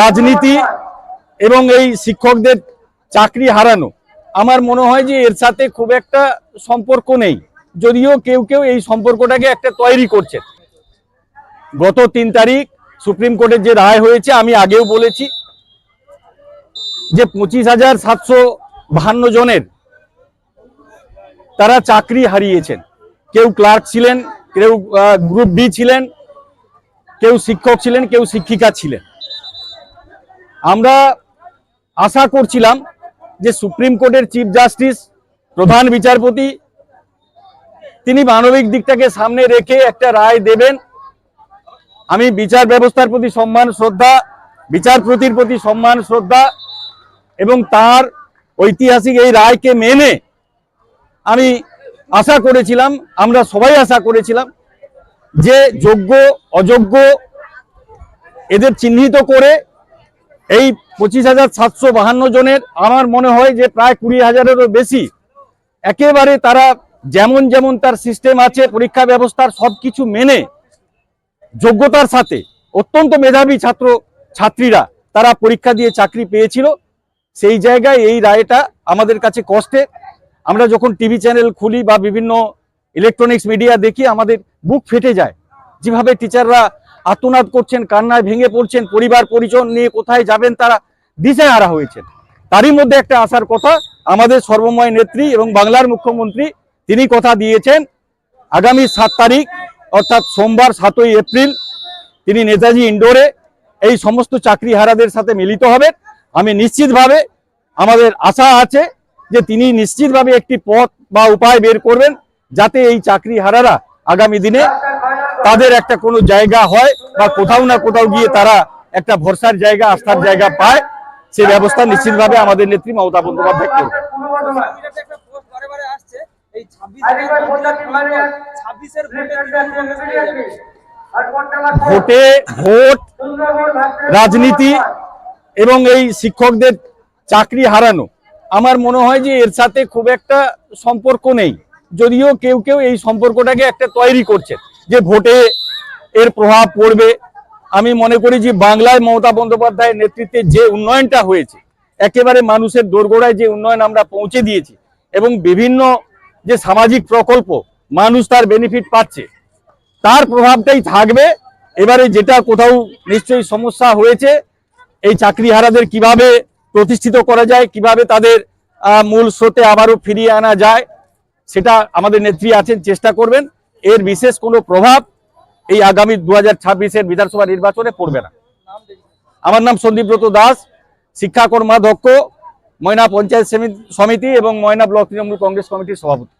রাজনীতি এবং এই শিক্ষকদের চাকরি হারানো। আমার মনে হয় যে এর সাথে খুব একটা সম্পর্ক নেই। যদিও কেউ কেউ এই সম্পর্কটাকে একটা তৈরি করছে। গত তিন তারিখ সুপ্রিম কোর্টের যে রায় হয়েছে, আমি আগেও বলেছি যে পঁচিশ হাজার সাতশো বাহান্ন জনের তারা চাকরি হারিয়েছেন। কেউ ক্লার্ক ছিলেন, কেউ গ্রুপ বি ছিলেন, কেউ শিক্ষক ছিলেন, কেউ শিক্ষিকা ছিলেন। আমরা আশা করছিলাম যে সুপ্রিম কোর্টের চিফ জাস্টিস, প্রধান বিচারপতি, তিনি মানবিক দিকটাকে সামনে রেখে একটা রায় দেবেন। আমি বিচার ব্যবস্থার প্রতি সম্মান, শ্রদ্ধা বিচারপতির প্রতি সম্মান, শ্রদ্ধা এবং তার ঐতিহাসিক এই রায়কে মেনে আমি আশা করেছিলাম, আমরা সবাই আশা করেছিলাম যে যোগ্য, অযোগ্য এদের চিহ্নিত করে এই পঁচিশ হাজার সাতশো বাহান্ন জনের, আমার মনে হয় যে প্রায় কুড়ি হাজারেরও বেশি, একেবারে তারা যেমন যেমন তার সিস্টেম আছে, পরীক্ষা ব্যবস্থার সব কিছু মেনে, যোগ্যতার সাথে, অত্যন্ত মেধাবী ছাত্র, ছাত্রীরা তারা পরীক্ষা দিয়ে চাকরি পেয়েছিল। সেই জায়গায় এই রায়টা আমাদের কাছে কষ্টে, আমরা যখন টিভি চ্যানেল খুলি বা বিভিন্ন ইলেকট্রনিক্স মিডিয়া দেখি, আমাদের বুক ফেটে যায়। যেভাবে টিচাররা আত্মনাদ করছেন, কান্নায় ভেঙে পড়ছেন, পরিবার, পরিজন নিয়ে কোথায় যাবেন তারা দিশায় হারা হয়েছেন। তারই মধ্যে একটা আসার কথা, আমাদের সর্বময় নেত্রী এবং বাংলার মুখ্যমন্ত্রী, তিনি কথা দিয়েছেন, আগামী সাত তারিখ, অর্থাৎ সোমবার সাতই এপ্রিল, তিনি নেতাজি ইন্ডোরে এই সমস্ত চাকরি হারাদের সাথে মিলিত হবেন। আমি নিশ্চিতভাবে আমাদের আশা আছে যে তিনি নিশ্চিতভাবে একটি পথ বা উপায় বের করবেন, যাতে এই চাকরি হারারা আগামী দিনে তাদের একটা কোনো জায়গা হয় বা কোথাও না কোথাও গিয়ে তারা একটা ভরসার জায়গা আস্থার জায়গা পায় সে ব্যবস্থা নিশ্চিতভাবে আমাদের নেত্রী মমতা বন্দ্যোপাধ্যায় করবে। বিজেপি একটা পোস্ট বারে বারে আসছে এই 26 এর ভোটের ফলাফল 26 এর ভোটের তৃণমূল কংগ্রেস পেয়ে যাবে। ভোটে ভোট রাজনীতি এবং এই শিক্ষকদের চাকরি হারানো। আমার মনে হয় যে এর সাথে খুব একটা সম্পর্ক নেই। যদিও কেউ কেউ এই সম্পর্কটাকে একটা তৈরি করছে। যে ভোটে এর প্রভাব পড়বে, আমি মনে করি যে বাংলায় মমতা বন্দ্যোপাধ্যায়ের নেতৃত্বে যে উন্নয়নটা হয়েছে, একেবারে মানুষের দোরগোড়ায় যে উন্নয়ন আমরা পৌঁছে দিয়েছি এবং বিভিন্ন যে সামাজিক প্রকল্প মানুষ তার বেনিফিট পাচ্ছে, তার প্রভাবটাই থাকবে। এবারে যেটা কোথাও নিশ্চয়ই সমস্যা হয়েছে, এই চাকরিহারাদের কীভাবে প্রতিষ্ঠিত করা যায়, কীভাবে তাদের মূল স্রোতে আবারও ফিরিয়ে আনা যায়, সেটা আমাদের নেত্রী আছেন, চেষ্টা করবেন। এর বিশেষ কোনো প্রভাব এই আগামী দু হাজার বিধানসভা নির্বাচনে পড়বে না। আমার নাম সন্দীপব্রত দাস, শিক্ষা কর্মাধ্যক্ষ, ময়না পঞ্চায়েত সমিতি এবং ময়না ব্লক তৃণমূল কংগ্রেস কমিটির সভাপতি।